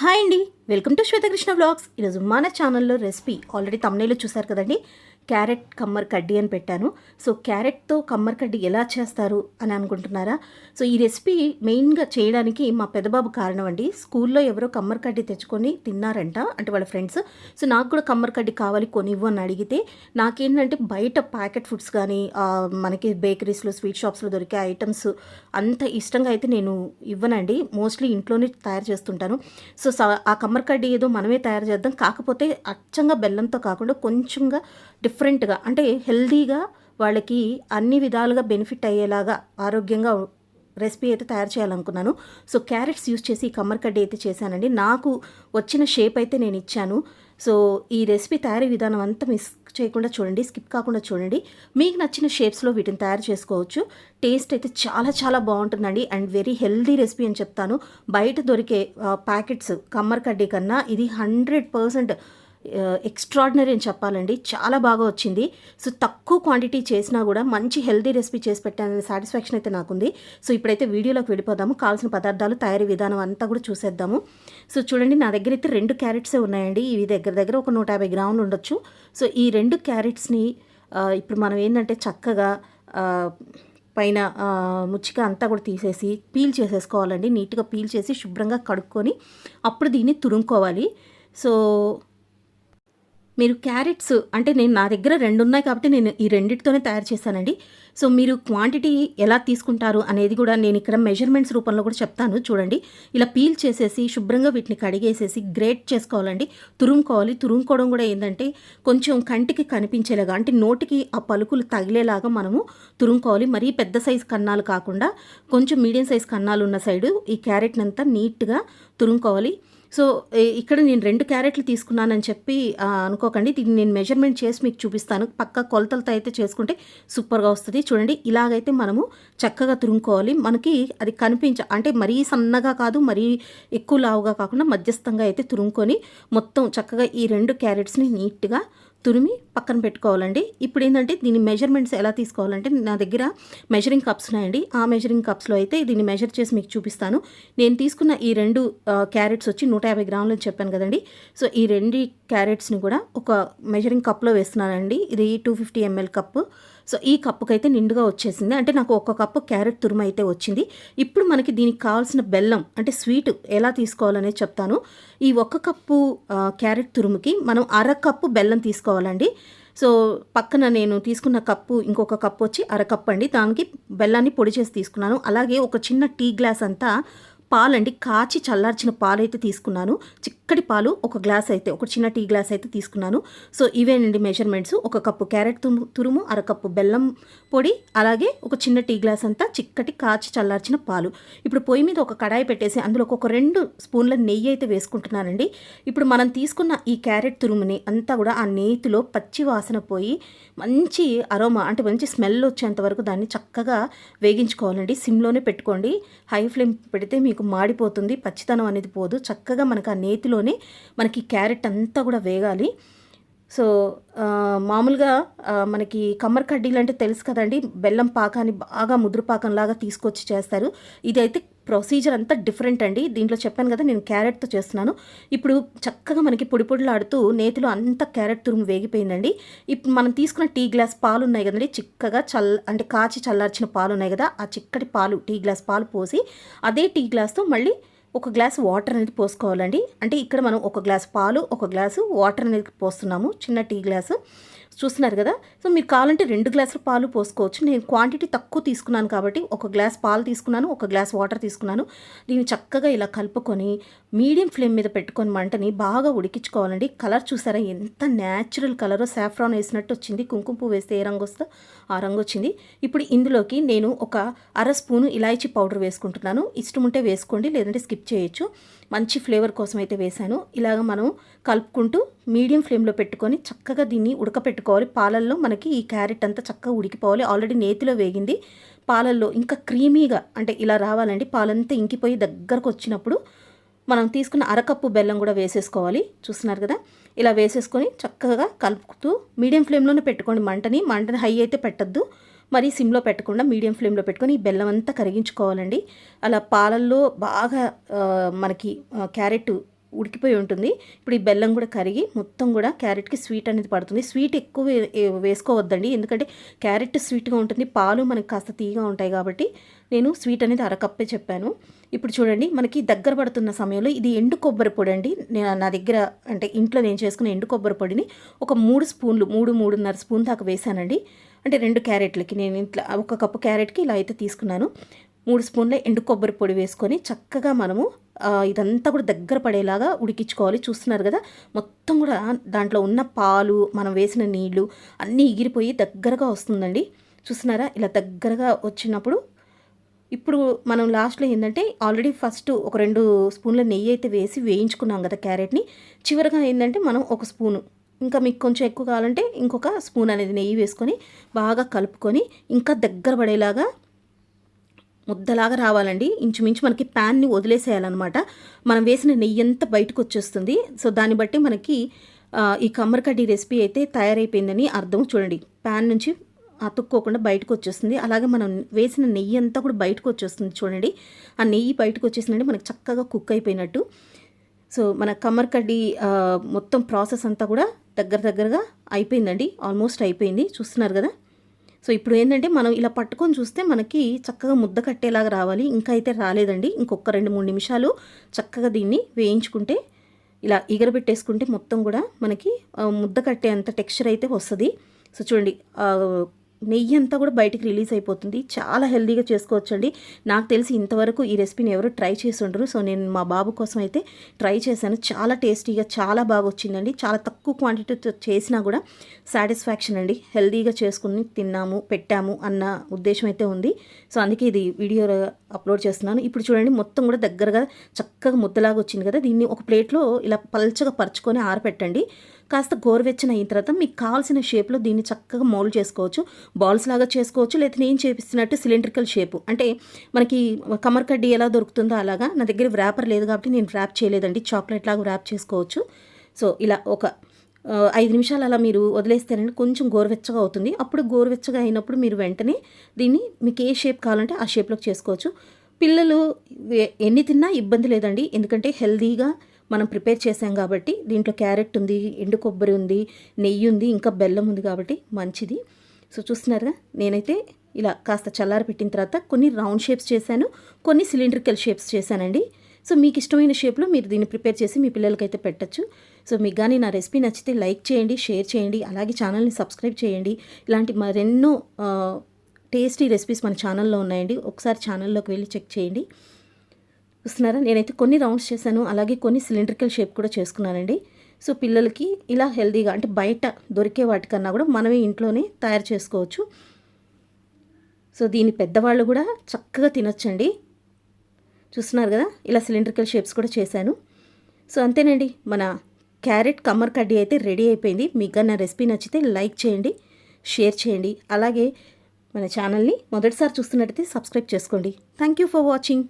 Hi అండి. Welcome to Swetha Krishna blogs ఈరోజు మన ఛానల్లో రెసిపీ ఆల్రెడీ తమ్నేలో చూసారు కదండి. క్యారెట్ కమ్మర్ కడ్డీ అని పెట్టాను. సో క్యారెట్తో కమ్మర్ కడ్డీ ఎలా చేస్తారు అని అనుకుంటున్నారా? సో ఈ రెసిపీ మెయిన్గా చేయడానికి మా పెద్దబాబు కారణం అండి. స్కూల్లో ఎవరో కమ్మర్ కడ్డీ తెచ్చుకొని తిన్నారంట అంటే వాళ్ళ ఫ్రెండ్స్. సో నాకు కూడా కమ్మర్ కడ్డీ కావాలి కొనివ్వు అని అడిగితే నాకేంటంటే బయట ప్యాకెట్ ఫుడ్స్ కానీ మనకి బేకరీస్లో స్వీట్ షాప్స్లో దొరికే ఐటమ్స్ అంత ఇష్టంగా అయితే నేను ఇవ్వనండి. మోస్ట్లీ ఇంట్లోనే తయారు చేస్తుంటాను. సో ఆ కమ్మర్ కడ్డీ ఏదో మనమే తయారు చేద్దాం. కాకపోతే అచ్చంగా బెల్లంతో కాకుండా కొంచెంగా డిఫరెంట్ డిఫరెంట్గా అంటే హెల్దీగా వాళ్ళకి అన్ని విధాలుగా బెనిఫిట్ అయ్యేలాగా ఆరోగ్యంగా రెసిపీ అయితే తయారు చేయాలనుకున్నాను. సో క్యారెట్స్ యూస్ చేసి కమ్మర్ కడ్డీ అయితే చేశానండి. నాకు వచ్చిన షేప్ అయితే నేను ఇచ్చాను. సో ఈ రెసిపీ తయారీ విధానం అంతా మిస్ చేయకుండా చూడండి స్కిప్ కాకుండా చూడండి. మీకు నచ్చిన షేప్స్లో వీటిని తయారు చేసుకోవచ్చు. టేస్ట్ అయితే చాలా చాలా బాగుంటుందండి. అండ్ వెరీ హెల్దీ రెసిపీ అని చెప్తాను. బయట దొరికే ప్యాకెట్స్ కమ్మర్ కడ్డీ కన్నా ఇది హండ్రెడ్ పర్సెంట్ ఎక్స్ట్రాడినరీ అని చెప్పాలండి. చాలా బాగా వచ్చింది. సో తక్కువ క్వాంటిటీ చేసినా కూడా మంచి హెల్దీ రెసిపీ చేసి పెట్టాననే సాటిస్ఫాక్షన్ అయితే నాకుంది. సో ఇప్పుడైతే వీడియోలోకి వెళ్ళిపోదాము. కావాల్సిన పదార్థాలు తయారీ విధానం అంతా కూడా చూసేద్దాము. సో చూడండి నా దగ్గర అయితే రెండు క్యారెట్సే ఉన్నాయండి. ఇవి దగ్గర దగ్గర ఒక నూట యాభై గ్రాములు ఉండొచ్చు. సో ఈ రెండు క్యారెట్స్ని ఇప్పుడు మనం ఏంటంటే చక్కగా పైన ముచ్చిక అంతా కూడా తీసేసి పీల్ చేసేసుకోవాలండి. నీట్గా పీల్ చేసి శుభ్రంగా కడుక్కొని అప్పుడు దీన్ని తురుముకోవాలి. సో మీరు క్యారెట్స్ అంటే నేను నా దగ్గర రెండు ఉన్నాయి కాబట్టి నేను ఈ రెండింటితోనే తయారు చేశానండి. సో మీరు క్వాంటిటీ ఎలా తీసుకుంటారు అనేది కూడా నేను ఇక్కడ మెజర్మెంట్స్ రూపంలో కూడా చెప్తాను. చూడండి. ఇలా పీల్ చేసేసి శుభ్రంగా వీటిని కడిగేసేసి గ్రేట్ చేసుకోవాలండి. తురుముకోవాలి. తురుముకోవడం కూడా ఏంటంటే కొంచెం కంటికి కనిపించేలాగా అంటే నోటికి ఆ పలుకులు తగిలేలాగా మనము తురుముకోవాలి. మరీ పెద్ద సైజు కన్నాలు కాకుండా కొంచెం మీడియం సైజ్ కన్నాలు ఉన్న సైడు ఈ క్యారెట్ని అంతా నీట్గా తురుముకోవాలి. సో ఇక్కడ నేను రెండు క్యారెట్లు తీసుకున్నానని చెప్పి అనుకోకండి. దీన్ని నేను మెజర్మెంట్ చేసి మీకు చూపిస్తాను. పక్క కొలతలతో అయితే చేసుకుంటే సూపర్గా వస్తుంది. చూడండి ఇలాగైతే మనము చక్కగా తురుముకోవాలి. మనకి అది కనిపించ అంటే మరీ సన్నగా కాదు మరీ ఎక్కువ లావుగా కాకుండా మధ్యస్థంగా అయితే తురుముకొని మొత్తం చక్కగా ఈ రెండు క్యారెట్స్ని నీట్గా తురిమి పక్కన పెట్టుకోవాలండి. ఇప్పుడు ఏంటంటే దీని మెజర్మెంట్స్ ఎలా తీసుకోవాలంటే నా దగ్గర మెజరింగ్ కప్స్ ఉన్నాయండి. ఆ మెజరింగ్ కప్స్లో అయితే దీన్ని మెజర్ చేసి మీకు చూపిస్తాను. నేను తీసుకున్న ఈ రెండు క్యారెట్స్ వచ్చి నూట యాభై గ్రాములు చెప్పాను కదండి. సో ఈ రెండు క్యారెట్స్ని కూడా ఒక మెజరింగ్ కప్లో వేస్తున్నానండి. ఇది two fifty ML cup so ఈ కప్పుకైతే నిండుగా వచ్చేసింది. అంటే నాకు ఒక కప్పు క్యారెట్ తురుము అయితే వచ్చింది. ఇప్పుడు మనకి దీనికి కావాల్సిన బెల్లం అంటే స్వీట్ ఎలా తీసుకోవాలనేది చెప్తాను. ఈ ఒక్క కప్పు క్యారెట్ తురుముకి మనం అర కప్పు బెల్లం తీసుకోవాలండి. సో పక్కన నేను తీసుకున్న కప్పు ఇంకొక కప్పు వచ్చి అర కప్పు అండి. దానికి బెల్లాన్ని పొడి చేసి తీసుకున్నాను. అలాగే ఒక చిన్న టీ గ్లాస్ అంతా పాలండి. కాచి చల్లార్చిన పాలైతే తీసుకున్నాను. చిక్కటి పాలు ఒక గ్లాస్ అయితే ఒక చిన్న టీ గ్లాస్ అయితే తీసుకున్నాను. సో ఇవేనండి మెజర్మెంట్స్. ఒక కప్పు క్యారెట్ తురుము తురుము అరకప్పు బెల్లం పొడి అలాగే ఒక చిన్న టీ గ్లాస్ అంతా చిక్కటి కాచి చల్లార్చిన పాలు. ఇప్పుడు పొయ్యి మీద ఒక కడాయి పెట్టేసి అందులో ఒక రెండు స్పూన్ల నెయ్యి అయితే వేసుకుంటున్నానండి. ఇప్పుడు మనం తీసుకున్న ఈ క్యారెట్ తురుముని అంతా కూడా ఆ నేతిలో పచ్చి వాసన పోయి మంచి అరోమా అంటే మంచి స్మెల్ వచ్చేంత వరకు దాన్ని చక్కగా వేగించుకోవాలండి. సిమ్లోనే పెట్టుకోండి. హై ఫ్లేమ్ పెడితే మీకు మాడిపోతుంది పచ్చితనం అనేది పోదు. చక్కగా మనకు ఆ నేతిలోనే మనకి క్యారెట్ అంతా కూడా వేగాలి. సో మామూలుగా మనకి కమ్మర్ కడ్డీలు అంటే తెలుసు కదండి. బెల్లం పాకాన్ని బాగా ముద్ర పాకంలాగా తీసుకొచ్చి చేస్తారు. ఇదైతే ప్రొసీజర్ అంతా డిఫరెంట్ అండి. దీంట్లో చెప్పాను కదా నేను క్యారెట్తో చేస్తున్నాను. ఇప్పుడు చక్కగా మనకి పొడి పొడిలాడుతూ నేతిలో అంత క్యారెట్ తురుము వేగిపోయిందండి. ఇప్పుడు మనం తీసుకున్న టీ గ్లాస్ పాలు ఉన్నాయి కదండి చిక్కగా చల్ అంటే కాచి చల్లార్చిన పాలు ఉన్నాయి కదా ఆ చిక్కటి పాలు టీ గ్లాస్ పాలు పోసి అదే టీ గ్లాస్తో మళ్ళీ ఒక గ్లాస్ వాటర్ అనేది పోసుకోవాలండి. అంటే ఇక్కడ మనం ఒక గ్లాస్ పాలు ఒక గ్లాసు వాటర్ అనేది పోస్తున్నాము చిన్న టీ గ్లాసు. చూస్తున్నారు కదా? సో మీరు కావాలంటే రెండు గ్లాసులు పాలు పోసుకోవచ్చు. నేను క్వాంటిటీ తక్కువ తీసుకున్నాను కాబట్టి ఒక గ్లాస్ పాలు తీసుకున్నాను ఒక గ్లాస్ వాటర్ తీసుకున్నాను. దీన్ని చక్కగా ఇలా కలుపుకొని మీడియం ఫ్లేమ్ మీద పెట్టుకొని మంటని బాగా ఉడికించుకోవాలండి. కలర్ చూసారా? ఎంత న్యాచురల్ కలరో సాఫ్రాన్ వేసినట్టు వచ్చింది. కుంకుమ పువ్వు వేస్తే ఏ రంగు వస్తుందో ఆ రంగు వచ్చింది. ఇప్పుడు ఇందులోకి నేను ఒక అర స్పూను ఇలాయచీ పౌడర్ వేసుకుంటున్నాను. ఇష్టం ఉంటే వేసుకోండి లేదంటే స్కిప్ చేయొచ్చు. మంచి ఫ్లేవర్ కోసం అయితే వేశాను. ఇలాగ మనం కలుపుకుంటూ మీడియం ఫ్లేమ్లో పెట్టుకొని చక్కగా దీన్ని ఉడకపెట్టుకోవాలి. పాలల్లో మనకి ఈ క్యారెట్ అంతా చక్కగా ఉడికిపోవాలి. ఆల్రెడీ నేతిలో వేగింది. పాలల్లో ఇంకా క్రీమీగా అంటే ఇలా రావాలండి. పాలంతా ఇంకిపోయి దగ్గరకు వచ్చినప్పుడు మనం తీసుకున్న అరకప్పు బెల్లం కూడా వేసేసుకోవాలి. చూస్తున్నారు కదా? ఇలా వేసేసుకొని చక్కగా కలుపుతూ మీడియం ఫ్లేమ్లోనే పెట్టుకోండి మంటని. మంటని హై అయితే పెట్టద్దు. మరి సిమ్లో పెట్టకుండా మీడియం ఫ్లేమ్లో పెట్టుకొని ఈ బెల్లం అంతా కరిగించుకోవాలండి. అలా పాలల్లో బాగా మనకి క్యారెట్ ఉడికిపోయి ఉంటుంది. ఇప్పుడు ఈ బెల్లం కూడా కరిగి మొత్తం కూడా క్యారెట్కి స్వీట్ అనేది పడుతుంది. స్వీట్ ఎక్కువ వే- వేసుకోవద్దండి. ఎందుకంటే క్యారెట్ స్వీట్గా ఉంటుంది పాలు మనకి కాస్త తీగా ఉంటాయి కాబట్టి నేను స్వీట్ అనేది అరకప్పే చెప్పాను. ఇప్పుడు చూడండి మనకి దగ్గర పడుతున్న సమయంలో ఇది ఎండు కొబ్బరి పొడి అండి. నేను నా దగ్గర అంటే ఇంట్లో నేను చేసుకున్న ఎండు కొబ్బరి పొడిని ఒక మూడు స్పూన్లు మూడు మూడున్నర స్పూన్ దాకా వేశానండి. అంటే రెండు క్యారెట్లకి నేను ఇట్లా ఒక కప్పు క్యారెట్కి ఇలా అయితే తీసుకున్నాను. మూడు స్పూన్ల ఎండు కొబ్బరి పొడి వేసుకొని చక్కగా మనము ఇదంతా కూడా దగ్గర పడేలాగా ఉడికించుకోవాలి. చూస్తున్నారు కదా మొత్తం కూడా దాంట్లో ఉన్న పాలు మనం వేసిన నీళ్ళు అన్నీ ఎగిరిపోయి దగ్గరగా వస్తుందండి. చూస్తున్నారా? ఇలా దగ్గరగా వచ్చినప్పుడు ఇప్పుడు మనం లాస్ట్లో ఏంటంటే ఆల్రెడీ ఫస్ట్ ఒక రెండు స్పూన్ల నెయ్యి అయితే వేసి వేయించుకున్నాం కదా క్యారెట్ని. చివరిగా ఏంటంటే మనం ఒక స్పూను ఇంకా మీకు కొంచెం ఎక్కువ కావాలంటే ఇంకొక స్పూన్ అనేది నెయ్యి వేసుకొని బాగా కలుపుకొని ఇంకా దగ్గర పడేలాగా ముద్దలాగా రావాలండి. ఇంచుమించు మనకి ప్యాన్ని వదిలేసేయాలన్నమాట. మనం వేసిన నెయ్యి అంతా బయటకు వచ్చేస్తుంది. సో దాన్ని బట్టి మనకి ఈ కమ్మరికడ్డీ రెసిపీ అయితే తయారైపోయిందని అర్థం. చూడండి ప్యాన్ నుంచి అతుక్కోకుండా బయటకు వచ్చేస్తుంది. అలాగే మనం వేసిన నెయ్యి అంతా కూడా బయటకు వచ్చేస్తుంది చూడండి. ఆ నెయ్యి బయటకు వచ్చేసిందంటే మనకి చక్కగా కుక్ అయిపోయినట్టు. సో మన కమ్మరికడ్డి మొత్తం ప్రాసెస్ అంతా కూడా దగ్గర దగ్గరగా అయిపోయిందండి. ఆల్మోస్ట్ అయిపోయింది. చూస్తున్నారు కదా? సో ఇప్పుడు ఏంటంటే మనం ఇలా పట్టుకొని చూస్తే మనకి చక్కగా ముద్ద కట్టేలాగా రావాలి. ఇంకా అయితే రాలేదండి. ఇంకొక రెండు మూడు నిమిషాలు చక్కగా దీన్ని వేయించుకుంటే ఇలా ఎగరబెట్టేసుకుంటే మొత్తం కూడా మనకి ముద్ద కట్టే అంత టెక్స్చర్ అయితే వస్తుంది. సో చూడండి నెయ్యి అంతా కూడా బయటికి రిలీజ్ అయిపోతుంది. చాలా హెల్తీగా చేసుకోవచ్చండి. నాకు తెలిసి ఇంతవరకు ఈ రెసిపీని ఎవరు ట్రై చేసి ఉండరు. సో నేను మా బాబు కోసం అయితే ట్రై చేశాను. చాలా టేస్టీగా చాలా బాగా వచ్చిందండి. చాలా తక్కువ క్వాంటిటీతో చేసినా కూడా సాటిస్ఫాక్షన్ అండి. హెల్తీగా చేసుకుని తిన్నాము పెట్టాము అన్న ఉద్దేశం అయితే ఉంది. సో అందుకే ఇది వీడియో అప్లోడ్ చేస్తున్నాను. ఇప్పుడు చూడండి మొత్తం కూడా దగ్గరగా చక్కగా ముద్దలాగా వచ్చింది కదా. దీన్ని ఒక ప్లేట్లో ఇలా పల్చగా పరుచుకొని ఆరపెట్టండి. కాస్త గోరువెచ్చన అయిన తర్వాత మీకు కావాల్సిన షేప్లో దీన్ని చక్కగా మౌల్డ్ చేసుకోవచ్చు. బాల్స్ లాగా చేసుకోవచ్చు. లేదా నేను చేపిస్తున్నట్టు సిలిండ్రికల్ షేపు. అంటే మనకి కమర్ కడ్డీ ఎలా దొరుకుతుందో అలాగా నా దగ్గర వ్రాపర్ లేదు కాబట్టి నేను ర్యాప్ చేయలేదండి. చాక్లెట్ లాగా ర్యాప్ చేసుకోవచ్చు. సో ఇలా ఒక ఐదు నిమిషాలు అలా మీరు వదిలేస్తేనండి కొంచెం గోరువెచ్చగా అవుతుంది. అప్పుడు గోరువెచ్చగా అయినప్పుడు మీరు వెంటనే దీన్ని మీకు ఏ షేప్ కావాలంటే ఆ షేప్లోకి చేసుకోవచ్చు. పిల్లలు ఎన్ని తిన్నా ఇబ్బంది లేదండి. ఎందుకంటే హెల్దీగా మనం ప్రిపేర్ చేసాం కాబట్టి దీంట్లో క్యారెట్ ఉంది ఎండు కొబ్బరి ఉంది నెయ్యి ఉంది ఇంకా బెల్లం ఉంది కాబట్టి మంచిది. సో చూస్తున్నారుగా నేనైతే ఇలా కాస్త చల్లారి పెట్టిన తర్వాత కొన్ని రౌండ్ షేప్స్ చేశాను కొన్ని సిలిండ్రికల్ షేప్స్ చేశానండి. సో మీకు ఇష్టమైన షేప్లో మీరు దీన్ని ప్రిపేర్ చేసి మీ పిల్లలకైతే పెట్టచ్చు. సో మీకు కానీ నా రెసిపీ నచ్చితే లైక్ చేయండి షేర్ చేయండి అలాగే ఛానల్ని సబ్స్క్రైబ్ చేయండి. ఇలాంటి మరెన్నో టేస్టీ రెసిపీస్ మన ఛానల్లో ఉన్నాయండి. ఒకసారి ఛానల్లోకి వెళ్ళి చెక్ చేయండి. చూస్తున్నారా? నేనైతే కొన్ని రౌండ్స్ చేశాను. అలాగే కొన్ని సిలిండ్రికల్ షేప్ కూడా చేసుకున్నానండి. సో పిల్లలకి ఇలా హెల్తీగా అంటే బయట దొరికే వాటికన్నా కూడా మనమే ఇంట్లోనే తయారు చేసుకోవచ్చు. సో దీన్ని పెద్దవాళ్ళు కూడా చక్కగా తినొచ్చండి. చూస్తున్నారు కదా? ఇలా సిలిండ్రికల్ షేప్స్ కూడా చేశాను. సో అంతేనండి. మన క్యారెట్ కమ్మర్ కడ్డీ అయితే రెడీ అయిపోయింది. మీకు నా రెసిపీ నచ్చితే లైక్ చేయండి షేర్ చేయండి. అలాగే మన ఛానల్ని మొదటిసారి చూస్తున్నట్టయితే సబ్స్క్రైబ్ చేసుకోండి. Thank you for watching.